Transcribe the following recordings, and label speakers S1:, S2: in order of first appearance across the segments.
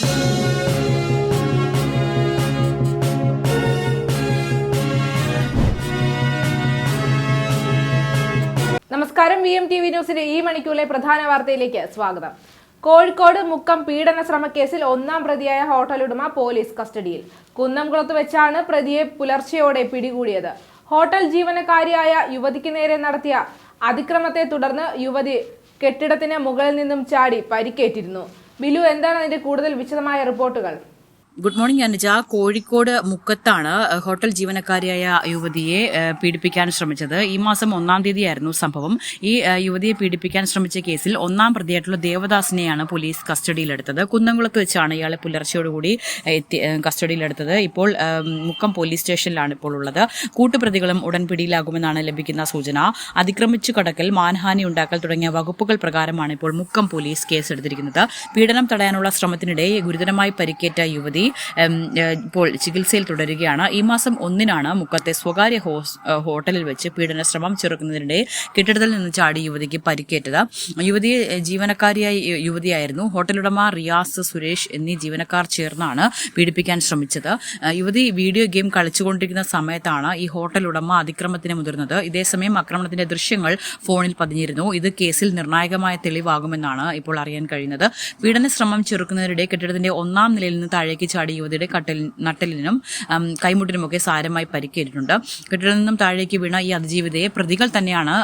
S1: നമസ്കാരം. V M T V ന്യൂസിന്റെ ഈ മണിക്കൂറിലെ പ്രധാന വാർത്തയിലേക്ക് സ്വാഗതം. കോഴിക്കോട് മുക്കം പീഡന ശ്രമക്കേസിൽ ഒന്നാം പ്രതിയായ ഹോട്ടൽ ഉടമ പോലീസ് കസ്റ്റഡിയിൽ. കുന്നംകുളത്ത് വെച്ചാണ് പ്രതിയെ പുലർച്ചെയോടെ പിടികൂടിയത്. ഹോട്ടൽ ജീവനക്കാരിയായ യുവതിക്ക് നേരെ നടത്തിയ അതിക്രമത്തെ തുടർന്ന് യുവതി കെട്ടിടത്തിന് മുകളിൽ നിന്നും ചാടി പരിക്കേറ്റിരുന്നു. ബിലു എന്താണ് അതിന്റെ കൂടുതൽ വിശദമായ റിപ്പോർട്ടുകൾ?
S2: Good morning Anuja. കോഴിക്കോട് മുക്കത്താണ് ഹോട്ടൽ ജീവനക്കാരിയായ യുവതിയെ പീഡിപ്പിക്കാൻ ശ്രമിച്ചത്. ഈ മാസം ഒന്നാം തീയതിയായിരുന്നു സംഭവം. ഈ യുവതിയെ പീഡിപ്പിക്കാൻ ശ്രമിച്ച കേസിൽ ഒന്നാം പ്രതിയായിട്ടുള്ള ദേവദാസിനെയാണ് പോലീസ് കസ്റ്റഡിയിലെടുത്തത്. കുന്നംകുളത്ത് വെച്ചാണ് ഇയാളെ പുലർച്ചയോടുകൂടി എത്തി കസ്റ്റഡിയിലെടുത്തത്. ഇപ്പോൾ മുക്കം പോലീസ് സ്റ്റേഷനിലാണ് ഇപ്പോൾ ഉള്ളത്. കൂട്ടുപ്രതികളും ഉടൻ പിടിയിലാകുമെന്നാണ് ലഭിക്കുന്ന സൂചന. അതിക്രമിച്ചു കടക്കൽ മാനഹാനി ഉണ്ടാക്കൽ തുടങ്ങിയ വകുപ്പുകൾ പ്രകാരമാണ് ഇപ്പോൾ മുക്കം പോലീസ് കേസെടുത്തിരിക്കുന്നത്. പീഡനം തടയാനുള്ള ശ്രമത്തിനിടെ ഗുരുതരമായി പരിക്കേറ്റ യുവതി ഏഹ്, ഇപ്പോൾ ചികിത്സയിൽ തുടരുകയാണ്. ഈ മാസം ഒന്നിനാണ് മുക്കത്തെ സ്വകാര്യ ഹോട്ടലിൽ വെച്ച് പീഡന ശ്രമം ചെറുക്കുന്നതിനിടെ കെട്ടിടത്തിൽ നിന്ന് ചാടി യുവതിക്ക് പരിക്കേറ്റത്. യുവതിയെ ജീവനക്കാരിയായി യുവതിയായിരുന്നു. ഹോട്ടലുടമ റിയാസ് സുരേഷ് എന്നീ ജീവനക്കാർ ചേർന്നാണ് പീഡിപ്പിക്കാൻ ശ്രമിച്ചത്. യുവതി വീഡിയോ ഗെയിം കളിച്ചുകൊണ്ടിരിക്കുന്ന സമയത്താണ് ഈ ഹോട്ടൽ ഉടമ അതിക്രമത്തിന് മുതിർന്നത്. ഇതേസമയം ആക്രമണത്തിന്റെ ദൃശ്യങ്ങൾ ഫോണിൽ പതിഞ്ഞിരുന്നു. ഇത് കേസിൽ നിർണായകമായ തെളിവാകുമെന്നാണ് ഇപ്പോൾ അറിയാൻ കഴിയുന്നത്. പീഡന ശ്രമം ചെറുക്കുന്നതിനിടെ കെട്ടിടത്തിന്റെ ഒന്നാം നിലയിൽ നിന്ന് താഴേക്ക് ചാടി യുവതിയുടെ കട്ടൽ നട്ടലിനും കൈമുട്ടിനുമൊക്കെ സാരമായി പരിക്കേറ്റിട്ടുണ്ട്. കെട്ടിടത്തിൽ നിന്നും താഴേക്ക് വീണ ഈ അതിജീവിതയെ പ്രതികൾ തന്നെയാണ്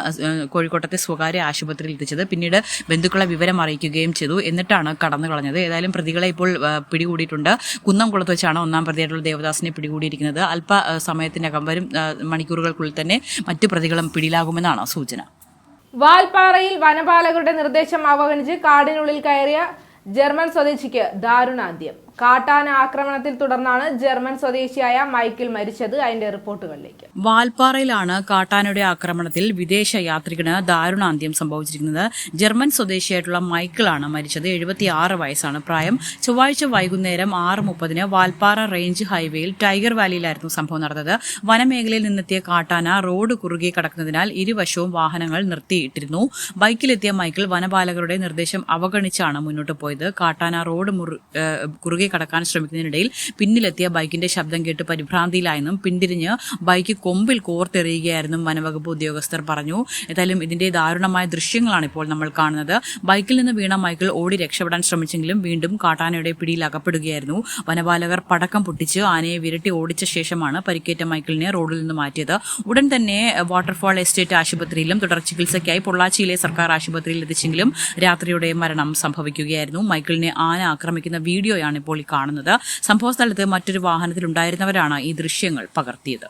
S2: കോഴിക്കോട്ടത്തെ സ്വകാര്യ ആശുപത്രിയിൽ എത്തിച്ചത്. പിന്നീട് ബന്ധുക്കളെ വിവരം അറിയിക്കുകയും ചെയ്തു. എന്നിട്ടാണ് കടന്നു കളഞ്ഞത്. ഏതായാലും പ്രതികളെ ഇപ്പോൾ പിടികൂടിയിട്ടുണ്ട്. കുന്നംകുളത്ത് വെച്ചാണ് ഒന്നാം പ്രതിയായിട്ടുള്ള ദേവദാസിനെ പിടികൂടിയിരിക്കുന്നത്. അല്പ സമയത്തിനകം വരും മണിക്കൂറുകൾക്കുള്ളിൽ തന്നെ മറ്റു പ്രതികളും പിടിയിലാകുമെന്നാണ് സൂചന.
S1: വാൽപ്പാറയിൽ വനപാലകരുടെ നിർദ്ദേശം അവഗണിച്ച് കാടിനുള്ളിൽ കയറിയ ജർമ്മൻ സ്വദേശിക്ക് ദാരുണാന്ത്യം. കാട്ടാന ആക്രമണത്തിൽ തുടർന്നാണ് ജർമ്മൻ സ്വദേശിയായ മൈക്കിൾ മരിച്ചത്. അതിന്റെ റിപ്പോർട്ടുകളിലേക്ക്.
S2: വാൽപ്പാറയിലാണ് കാട്ടാനയുടെ ആക്രമണത്തിൽ വിദേശ യാത്രികന് ദാരുണാന്ത്യം സംഭവിച്ചിരിക്കുന്നത്. ജർമ്മൻ സ്വദേശിയായിട്ടുള്ള മൈക്കിളാണ് മരിച്ചത്. എഴുപത്തിയാറ് വയസ്സാണ് പ്രായം. ചൊവ്വാഴ്ച വൈകുന്നേരം ആറ് മുപ്പതിന് വാൽപ്പാറ റേഞ്ച് ഹൈവേയിൽ ടൈഗർ വാലിയിലായിരുന്നു സംഭവം നടന്നത്. വനമേഖലയിൽ നിന്നെത്തിയ കാട്ടാന റോഡ് കുറുകെ കടക്കുന്നതിനാൽ ഇരുവശവും വാഹനങ്ങൾ നിർത്തിയിട്ടിരുന്നു. ബൈക്കിലെത്തിയ മൈക്കിൾ വനപാലകരുടെ നിർദ്ദേശം അവഗണിച്ചാണ് മുന്നോട്ട് പോയത്. കാട്ടാന റോഡ് മുറു- കുറുകെ കടക്കാൻ ശ്രമിക്കുന്നതിനിടയിൽ പിന്നിലെത്തിയ ബൈക്കിന്റെ ശബ്ദം കേട്ട് പരിഭ്രാന്തിയിലായെന്നും പിന്തിരിഞ്ഞ് ബൈക്ക് കൊമ്പിൽ കോർത്തെറിയുകയായിരുന്നു വനവകുപ്പ് ഉദ്യോഗസ്ഥർ പറഞ്ഞു. ഏതായാലും ഇതിന്റെ ദാരുണമായ ദൃശ്യങ്ങളാണ് ഇപ്പോൾ നമ്മൾ കാണുന്നത്. ബൈക്കിൽ നിന്ന് വീണ മൈക്കിൾ ഓടി രക്ഷപ്പെടാൻ ശ്രമിച്ചെങ്കിലും വീണ്ടും കാട്ടാനയുടെ പിടിയിൽ അകപ്പെടുകയായിരുന്നു. വനപാലകർ പടക്കം പൊട്ടിച്ച് ആനയെ വിരട്ടി ഓടിച്ച ശേഷമാണ് പരിക്കേറ്റ മൈക്കിളിനെ റോഡിൽ നിന്ന് മാറ്റിയത്. ഉടൻ തന്നെ വാട്ടർഫാൾ എസ്റ്റേറ്റ് ആശുപത്രിയിലും തുടർ ചികിത്സയ്ക്കായി പൊള്ളാച്ചിയിലെ സർക്കാർ ആശുപത്രിയിൽ എത്തിച്ചെങ്കിലും രാത്രിയുടെ മരണം സംഭവിക്കുകയായിരുന്നു. മൈക്കിളിനെ ആന ആക്രമിക്കുന്ന വീഡിയോയാണ് ഇപ്പോൾ ഈ കാണുന്നത്. സംഭവസ്ഥലത്ത് മറ്റൊരു വാഹനത്തിലുണ്ടായിരുന്നവരാണ് ഈ ദൃശ്യങ്ങൾ പകർത്തിയത്.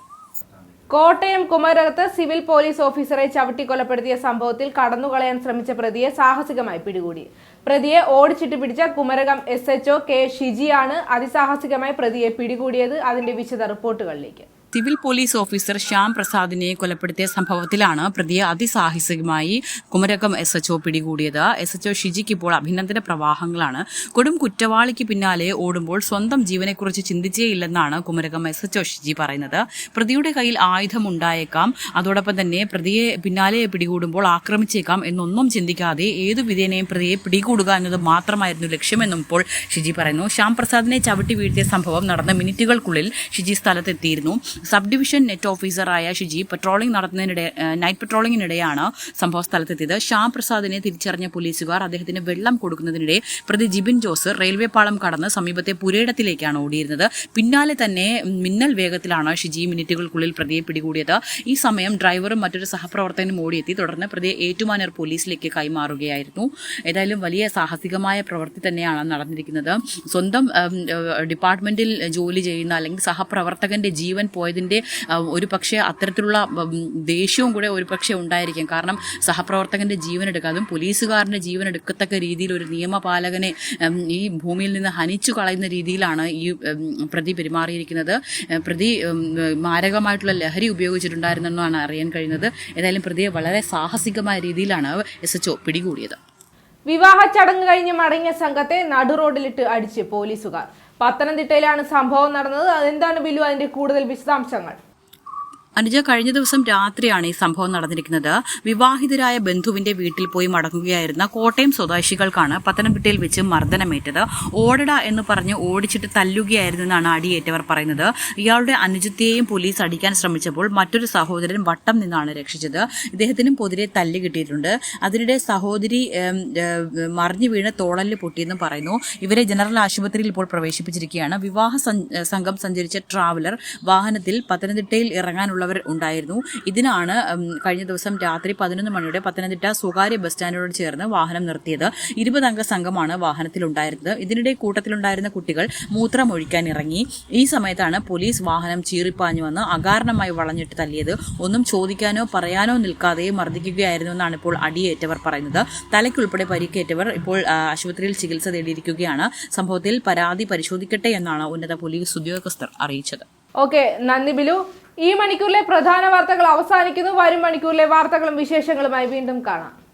S1: കോട്ടയം കുമരകത്ത് സിവിൽ പോലീസ് ഓഫീസറെ ചവിട്ടിക്കൊലപ്പെടുത്തിയ സംഭവത്തിൽ കടന്നുകളയാൻ ശ്രമിച്ച പ്രതിയെ സാഹസികമായി പിടികൂടി. പ്രതിയെ ഓടിച്ചിട്ട് പിടിച്ച Kumarakom S H O K ഷിജിയാണ് അതിസാഹസികമായി പ്രതിയെ പിടികൂടിയത്. അതിന്റെ വിശദ റിപ്പോർട്ടുകളിലേക്ക്.
S2: സിവിൽ പോലീസ് ഓഫീസർ ശ്യാം പ്രസാദിനെ കൊലപ്പെടുത്തിയ സംഭവത്തിലാണ് പ്രതിയെ അതിസാഹസികമായി കുമരകം എസ് എച്ച്ഒ പിടികൂടിയത്. എസ് എച്ച്ഒ ഷിജിക്ക് ഇപ്പോൾ അഭിനന്ദന പ്രവാഹങ്ങളാണ്. കൊടും കുറ്റവാളിക്ക് പിന്നാലെ ഓടുമ്പോൾ സ്വന്തം ജീവനെക്കുറിച്ച് ചിന്തിച്ചേയില്ലെന്നാണ് Kumarakom S H O Shiji പറയുന്നത്. പ്രതിയുടെ കയ്യിൽ ആയുധം ഉണ്ടായേക്കാം അതോടൊപ്പം തന്നെ പ്രതിയെ പിന്നാലെ പിടികൂടുമ്പോൾ ആക്രമിച്ചേക്കാം എന്നൊന്നും ചിന്തിക്കാതെ ഏതു വിധേനയും പ്രതിയെ പിടികൂടുക എന്നത് മാത്രമായിരുന്നു ലക്ഷ്യമെന്നും ഇപ്പോൾ ഷിജി പറയുന്നു. ശ്യാം പ്രസാദിനെ ചവിട്ടി വീഴ്ത്തിയ സംഭവം നടന്ന മിനിറ്റുകൾക്കുള്ളിൽ ഷിജി സ്ഥലത്തെത്തിയിരുന്നു. സബ് ഡിവിഷൻ നെറ്റ് ഓഫീസറായ ഷിജി പട്രോളിംഗ് നടത്തുന്നതിനിടെ നൈറ്റ് പട്രോളിംഗിനിടെയാണ് സംഭവ സ്ഥലത്തെത്തിയത്. ശ്യാം പ്രസാദിനെ തിരിച്ചറിഞ്ഞ പോലീസുകാർ അദ്ദേഹത്തിന് വെള്ളം കൊടുക്കുന്നതിനിടെ പ്രതി ജിബിൻ ജോസ് റെയിൽവേ പാളം കടന്ന് സമീപത്തെ പുരയിടത്തിലേക്കാണ് ഓടിയിരുന്നത്. പിന്നാലെ തന്നെ മിന്നൽ വേഗത്തിലാണ് ഷിജി മിനിറ്റുകൾക്കുള്ളിൽ പ്രതിയെ പിടികൂടിയത്. ഈ സമയം ഡ്രൈവറും മറ്റൊരു സഹപ്രവർത്തകനും ഓടിയെത്തി. തുടർന്ന് പ്രതിയെ ഏറ്റുമാനൂർ പോലീസിലേക്ക് കൈമാറുകയായിരുന്നു. ഏതായാലും വലിയ സാഹസികമായ പ്രവൃത്തി തന്നെയാണ് നടന്നിരിക്കുന്നത്. സ്വന്തം ഡിപ്പാർട്ട്മെന്റിൽ ജോലി ചെയ്യുന്ന അല്ലെങ്കിൽ സഹപ്രവർത്തകന്റെ ജീവൻ പോയതിന്റെ ഉം, ഒരു പക്ഷേ അത്തരത്തിലുള്ള ദേഷ്യവും കൂടെ ഒരു പക്ഷേ ഉണ്ടായിരിക്കും. കാരണം സഹപ്രവർത്തകന്റെ ജീവൻ എടുക്കുക അതും പോലീസുകാരന്റെ ജീവൻ എടുക്കത്തക്ക രീതിയിൽ ഒരു നിയമപാലകനെ ഈ ഭൂമിയിൽ നിന്ന് ഹനിച്ചു കളയുന്ന രീതിയിലാണ് ഈ പ്രതി പെരുമാറിയിരിക്കുന്നത്. പ്രതി മാരകമായിട്ടുള്ള ലഹരി ഉപയോഗിച്ചിട്ടുണ്ടായിരുന്നെന്നാണ് അറിയാൻ കഴിയുന്നത്. ഏതായാലും പ്രതിയെ വളരെ സാഹസികമായ രീതിയിലാണ് എസ് എച്ച് പിടികൂടിയത്.
S1: വിവാഹ ചടങ്ങ് കഴിഞ്ഞ് മടങ്ങിയ സംഘത്തെ നടുറോഡിലിട്ട് അടിച്ച് പോലീസുകാർ. പത്തനംതിട്ടയിലാണ് സംഭവം നടന്നത്. അതെന്താണ് ബിലു അതിന്റെ കൂടുതൽ വിശദാംശങ്ങൾ.
S2: അനുജ കഴിഞ്ഞ ദിവസം രാത്രിയാണ് ഈ സംഭവം നടന്നിരിക്കുന്നത്. വിവാഹിതരായ ബന്ധുവിന്റെ വീട്ടിൽ പോയി മടങ്ങുകയായിരുന്ന കോട്ടയം സ്വദേശികൾക്കാണ് പത്തനംതിട്ടയിൽ വെച്ച് മർദ്ദനമേറ്റത്. ഓടട എന്ന് പറഞ്ഞ് ഓടിച്ചിട്ട് തല്ലുകയായിരുന്നു എന്നാണ് അടിയേറ്റവർ പറയുന്നത്. ഇയാളുടെ അനുജത്തെയും പോലീസ് അടിക്കാൻ ശ്രമിച്ചപ്പോൾ മറ്റൊരു സഹോദരൻ വട്ടം നിന്നാണ് രക്ഷിച്ചത്. ഇദ്ദേഹത്തിനും പൊതിരെ തല്ല് കിട്ടിയിട്ടുണ്ട്. അതിനിടെ സഹോദരി മറിഞ്ഞു വീണ് തോളൽ പൊട്ടിയെന്നും പറയുന്നു. ഇവരെ ജനറൽ ആശുപത്രിയിൽ ഇപ്പോൾ പ്രവേശിപ്പിച്ചിരിക്കുകയാണ്. വിവാഹ സംഘം സഞ്ചരിച്ച ട്രാവലർ വാഹനത്തിൽ പത്തനംതിട്ടയിൽ ഇറങ്ങാനുള്ളവർ ഉണ്ടായിരുന്നു. ഇതിനാണ് കഴിഞ്ഞ ദിവസം രാത്രി പതിനൊന്ന് മണിയുടെ പത്തനംതിട്ട സ്വകാര്യ ബസ് സ്റ്റാൻഡിനോട് ചേർന്ന് വാഹനം നിർത്തിയത്. ഇരുപതംഗ സംഘമാണ് വാഹനത്തിലുണ്ടായിരുന്നത്. ഇതിനിടെ കൂട്ടത്തിലുണ്ടായിരുന്ന കുട്ടികൾ മൂത്രമൊഴിക്കാൻ ഇറങ്ങി. ഈ സമയത്താണ് പോലീസ് വാഹനം ചീറിപ്പാഞ്ഞു വന്ന് അകാരണമായി വളഞ്ഞിട്ട് തല്ലിയത്. ഒന്നും ചോദിക്കാനോ പറയാനോ നിൽക്കാതെ മർദ്ദിക്കുകയായിരുന്നു എന്നാണ് ഇപ്പോൾ അടിയേറ്റവർ പറയുന്നത്. തലയ്ക്കുൾപ്പെടെ പരിക്കേറ്റവർ ഇപ്പോൾ ആശുപത്രിയിൽ ചികിത്സ തേടിയിരിക്കുകയാണ്. സംഭവത്തിൽ പരാതി പരിശോധിക്കട്ടെ എന്നാണ് ഉന്നത പോലീസ് ഉദ്യോഗസ്ഥർ അറിയിച്ചത്.
S1: ഓക്കെ നന്ദി ബിലു. ഈ മണിക്കൂറിലെ പ്രധാന വാർത്തകൾ അവസാനിക്കുന്നു. വരും മണിക്കൂറിലെ വാർത്തകളും വിശേഷങ്ങളുമായി വീണ്ടും കാണാം.